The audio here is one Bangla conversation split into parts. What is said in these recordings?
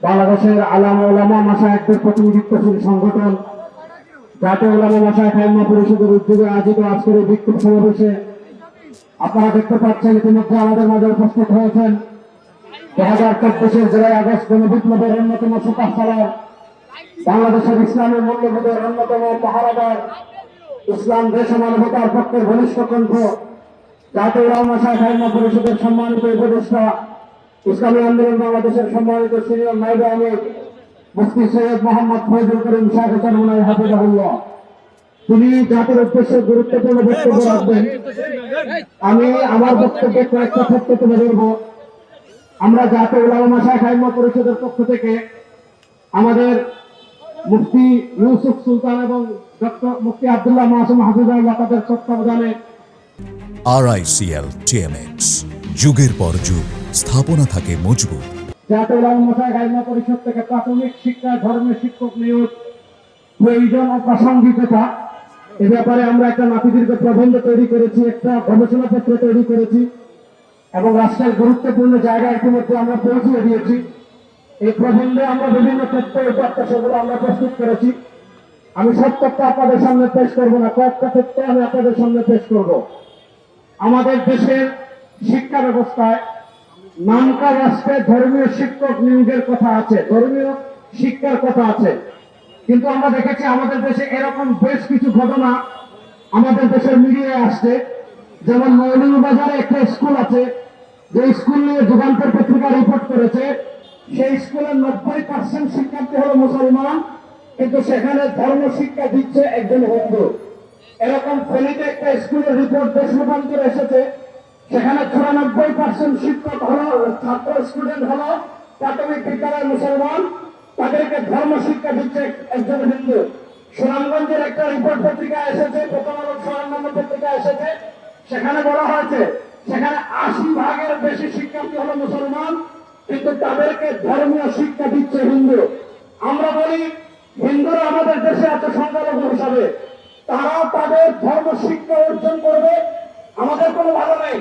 বাংলাদেশের আলামা ওলামা মাসায়কদের প্রতিনিধিত্বশীল সংগঠন। জাতীয় ওলামা মাসায় খাইমা পরিষদের উদ্যোগে আয়োজিত আজকের বিক্ষোভ সমাবেশে আপনারা দেখতে পাচ্ছেন ইতিমধ্যে আমাদের মাঝে উপস্থিত হয়েছেন দু হাজার চব্বিশের জুলাই আগস্ট গণবিপ্লবের অন্যতম সুপার বাংলাদেশের ইসলামের মূল্যবোধের অন্যতম মহারাজার ইসলাম দেশ মানবতার পক্ষের ঘনিষ্ঠ কণ্ঠ জাতীয় রহমা সাহেব পরিষদের সম্মানিত উপদেষ্টা, ইসলামী আন্দোলন বাংলাদেশের সম্মানিত সিনিয়র নাইব আহমেদ মুফতি সৈয়দ মোহাম্মদ ফৈজুল করিম শাহ চরমনাই হাফিজাহুল্লাহ। তিনি জাতির উদ্দেশ্যে গুরুত্বপূর্ণ বক্তব্য রাখবেন। আমি আমার বক্তব্যে কয়েকটা ক্ষেত্রে তুলে ধরবো। আমরা জাতীয় উলামা শাহ পরিষদের পক্ষ থেকে আমাদের মুফতি ইউসুফ সুলতান এবং ডক্টর মুফতি আব্দুল্লাহ মাসুম হাফিজাল্লাহ তাদের তত্ত্বাবধানে আরআইসিএল টিএমএক্স যুগের পর যুগ স্থাপনা থাকে মজবুত। জাতীয় মশাই গাইমা পরিষদ থেকে প্রাথমিক শিক্ষা ধর্মের শিক্ষক নিয়োগ প্রয়োজন ও প্রাসঙ্গিকতা। এ ব্যাপারে আমরা একটা নাতিদীর্ঘ প্রবন্ধ তৈরি করেছি একটা গবেষণাপত্র তৈরি করেছি এবং রাষ্ট্রের গুরুত্বপূর্ণ জায়গায় ইতিমধ্যে আমরা পৌঁছে দিয়েছি। এই প্রবন্ধে আমরা বিভিন্ন তথ্য উপাত্ত সেগুলো আমরা প্রস্তুত করেছি। আমি সব তথ্য আপনাদের সামনে পেশ করব না, কয়েকটা তথ্য আমি আপনাদের সামনে পেশ করব। আমাদের দেশের শিক্ষা ব্যবস্থায় নামকা রাষ্ট্রে ধর্মীয় শিক্ষক নিয়োগের কথা আছে, ধর্মীয় শিক্ষার কথা আছে। কিন্তু আমরা দেখেছি আমাদের দেশে এরকম বেশ কিছু ঘটনা আমাদের দেশের মিডিয়ায় আসছে। যেমন মৌলভীবাজারে একটা স্কুল আছে, যে স্কুল নিয়ে যুগান্তর পত্রিকা রিপোর্ট করেছে। সেই স্কুলের নব্বই পার্সেন্ট শিক্ষার্থী হলো মুসলমান, কিন্তু সেখানে ধর্ম শিক্ষা দিচ্ছে একজন হিন্দু। এরকম ফেনীতে একটা স্কুলের রিপোর্ট দেশ রূপান্তর এসেছে, সেখানে চুরানব্বই পার্সেন্ট শিক্ষক হলো, ছাত্র স্টুডেন্ট হলো, প্রাথমিক বিদ্যালয়ের মুসলমান, তাদেরকে ধর্ম শিক্ষা দিচ্ছে একজন হিন্দু। সুনামগঞ্জের একটা রিপোর্ট পত্রিকা এসেছে, প্রথম আলো সুনামগঞ্জ পত্রিকা এসেছে, সেখানে বলা হয়েছে, সেখানে আশি ভাগের বেশি শিক্ষার্থী হলো মুসলমান কিন্তু তাদেরকে ধর্মীয় শিক্ষা দিচ্ছে হিন্দু। আমরা বলি, হিন্দুরা আমাদের দেশে আছে সংখ্যালঘু হিসাবে তারা তাদের ধর্ম শিক্ষা অর্জন করবে, আমাদের কোনো ভালো নেই।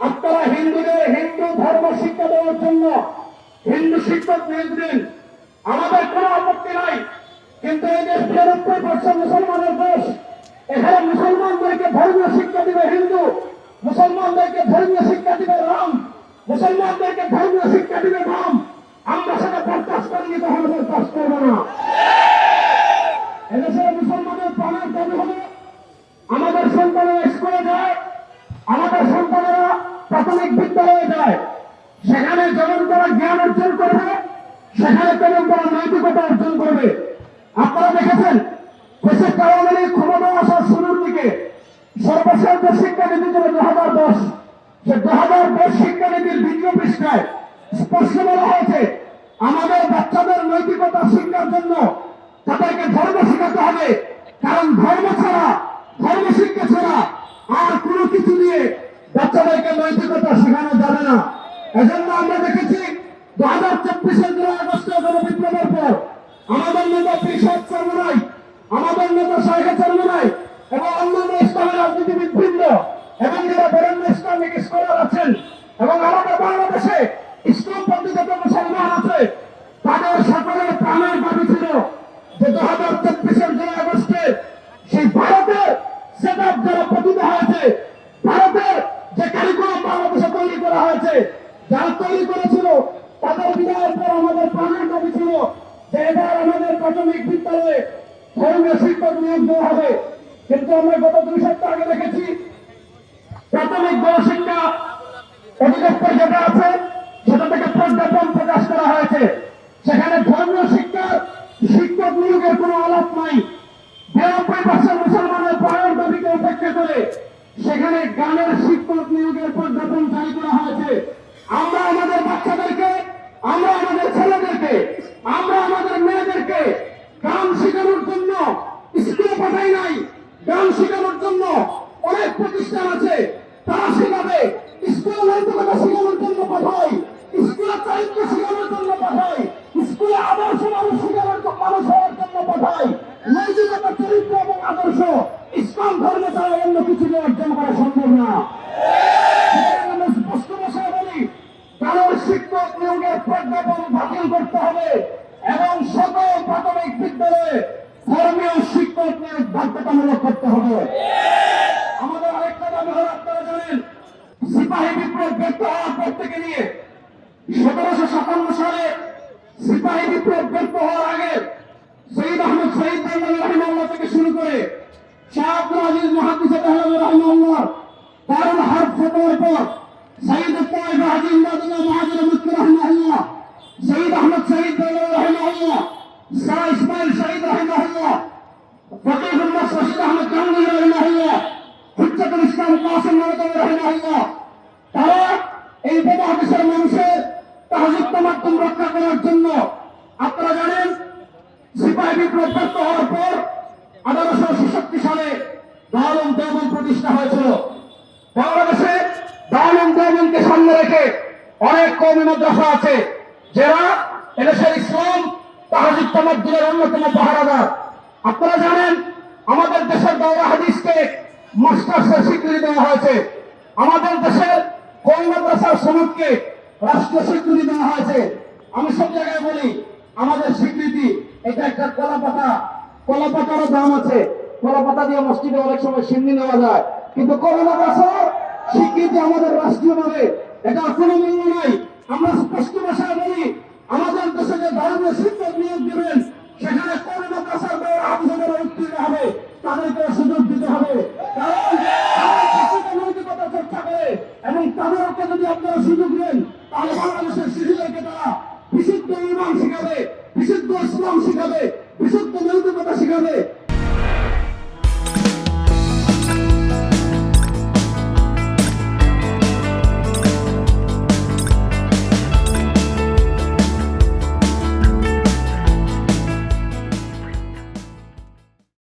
আপনারা হিন্দুদের হিন্দু ধর্ম শিক্ষা দেওয়ার জন্য হিন্দু শিক্ষক নিয়োগ দিন। আমাদের কোনো আপত্তি নাই। কিন্তু এই দেশ বিরানব্বই পার্সেন্ট মুসলমানের দেশ, এখানে মুসলমানদেরকে ধর্মীয় শিক্ষা দিবে হিন্দু, মুসলমানদেরকে ধর্মীয় শিক্ষা দিবে রাম। মুসলমানদেরকে ধর্মীয় শিক্ষা দিবে রাম আমরা সেটা বরদাস্ত করিনি কখনো বরদাস্ত করব না। এদেশের মুসলমানের প্রাণের দাবি হলো, আমাদের সন্তানেরা স্কুলে যায়, আমাদের সন্তানেরা প্রাথমিক বিদ্যালয়ে যায়। সেখানে যেমন তারা জ্ঞান অর্জন করবে, সেখানে তেমন তারা নৈতিকতা অর্জন করবে। আপনারা দেখেছেন, দেশের কারণে ক্ষমতা আসার শুরুর দিকে যে শিক্ষানীতি ছিল দু হাজার দশ। সে দু হাজার দশ শিক্ষানীতির দ্বিতীয় পৃষ্ঠায় স্পষ্ট বলা হয়েছে, আমাদের বাচ্চাদের নৈতিকতা শিক্ষার জন্য তাদেরকে ধর্ম শেখাতে হবে। কারণ ধর্ম ছাড়া, ধর্ম শিক্ষা ছাড়া আর কোনো কিছু নিয়ে বাচ্চাদেরকে নৈতিকতা শেখানো যাবে না। এজন্য আমরা দেখেছি, দু হাজার চব্বিশের জুলাই আগস্টে গণবিপ্লবের পর আমাদের নেতা কৃষক চর্মনাই আমাদের নেতা শাহেখা চর্মনাই এবং অন্যান্য ইসলামী রাজনীতিবিদ বৃন্দ এবং যারা বরেণ্য ইসলামিক স্কলার আছেন এবং বাংলাদেশে ইসলামপন্থী যত মুসলমান আছে। তাদের সকলের প্রাণের দাবি ছিল যে দু হাজার চব্বিশের জুলাই আগস্টে সেই ভারতের সেট যারা পতিত হয়েছে। ভারতের যে কারিকুলাম বাংলাদেশে তৈরি করা হয়েছে, যারা তৈরি করেছিল, তাদের বিদায়ের পর আমাদের প্রাণের দাবি ছিল যে এবার আমাদের প্রাথমিক বিদ্যালয়ে ধর্মীয় শিক্ষক নিয়োগ দেওয়া হবে। কিন্তু আমরা গত দুই সপ্তাহ আগে দেখেছি প্রাথমিক গণশিক্ষা অধিদপ্তর যেটা আছে সেটা থেকে প্রজ্ঞাপন প্রকাশ করা হয়েছে, সেখানে ধর্মীয় শিক্ষার শিক্ষক নিয়োগের কোনো আলাপ নাই। বিরানব্বই পার্সেন্ট মুসলমানের প্রাণের দাবিকে উপেক্ষা করে সেখানে গানের শিক্ষক নিয়োগের প্রজ্ঞাপন জারি করা হয়েছে। আমরা আমাদের বাচ্চাদেরকে, আমরা আমাদের ছেলেদেরকে, আমরা আমাদের মেয়েদেরকে গান শেখানোর জন্য স্কুলে পাঠাই নাই। গান শেখানোর আদর্শ, ইসলাম ধর্মে ছাড়া অন্য কিছু নিয়ে অর্জন করা সম্ভব না। স্পষ্ট বলি কারও শিক্ষক নিয়োগের প্রজ্ঞাপন বাতিল করতে হবে এবং সকল প্রাথমিক বিদ্যালয়ে ধর্মীয় শিক্ষক নিয়োগ বাধ্যতামূলক করতে হবে। আমাদের আরেকটা দাবি হলো, আপনারা জানেন, সিপাহী বিপ্লব হওয়ার পর থেকে নিয়ে সতেরোশো সাতান্ন সালে সিপাহী বিপ্লব ব্যর্থ হওয়ার আগে শহীদ আহমদ শহীদ রহমাল্লাহ থেকে শুরু করে শাহ আজিজ মহাদিস রহমাল্লাহ দারুল হার ফতোয়ার পর সঈদ তাইফ আজিজ মাদিনা মাহাজির মুক্তি রহমাল্লাহ সঈদ আহমদ সঈদ দৌলত রহমাল্লাহ শাহ ইসমাইল সঈদ রহমাল্লাহ ফকির উম্মদ শশীদ আহমদ গাঙ্গুলি রহমাল্লাহ হুজ্জাতুল ইসলাম কাসিম মারতাবি রহমাল্লাহ তারা এই উপমহাদেশের মানুষের তাহাজুদ তামাক্কুম রক্ষা করার জন্য আপনারা জানেন, সিপাহী বিপ্লব হওয়ার পর আঠারোশো ছেষট্টি সালে দারুম দেওবন প্রতিষ্ঠা হয়েছিল। বাংলাদেশে দারুম দেওবনকে সামনে রেখে অনেক কৌমি মাদ্রাসা আছে, যারা এদেশের ইসলাম তাহাজিব তামাদ্দুলের অন্যতম পাহারাদার। আপনারা জানেন, আমাদের দেশের দাওরা হাদিসকে মাস্টার্সের স্বীকৃতি দেওয়া হয়েছে। আমাদের দেশের কৌমি মাদ্রাসার সনদকে রাষ্ট্রীয় স্বীকৃতি দেওয়া হয়েছে? আমি সব জায়গায় বলি, আমাদের স্বীকৃতি, এটা একটা কলা কলা পাতারও দাম আছে। কলা পাতা দিয়ে মসজিদে অনেক সময় সিন্ধি নেওয়া যায়। কিন্তু করোনা বছর স্বীকৃতি আমাদের রাষ্ট্রীয় ভাবে। এটা কোনো মূল্য নাই আমরা স্পষ্ট ভাষায় বলি, আমাদের দেশে যে ধর্মের শিক্ষক নিয়োগ দেবেন, সেখানে করোনা প্রসার দেওয়ার আবেদনের উত্তীর্ণ হবে। তাদেরকে সুযোগ দিতে হবে। কারণ নৈতিকতা চর্চা করে এবং তাদেরকে যদি আপনারা সুযোগ দেন, তাহলে বাংলাদেশের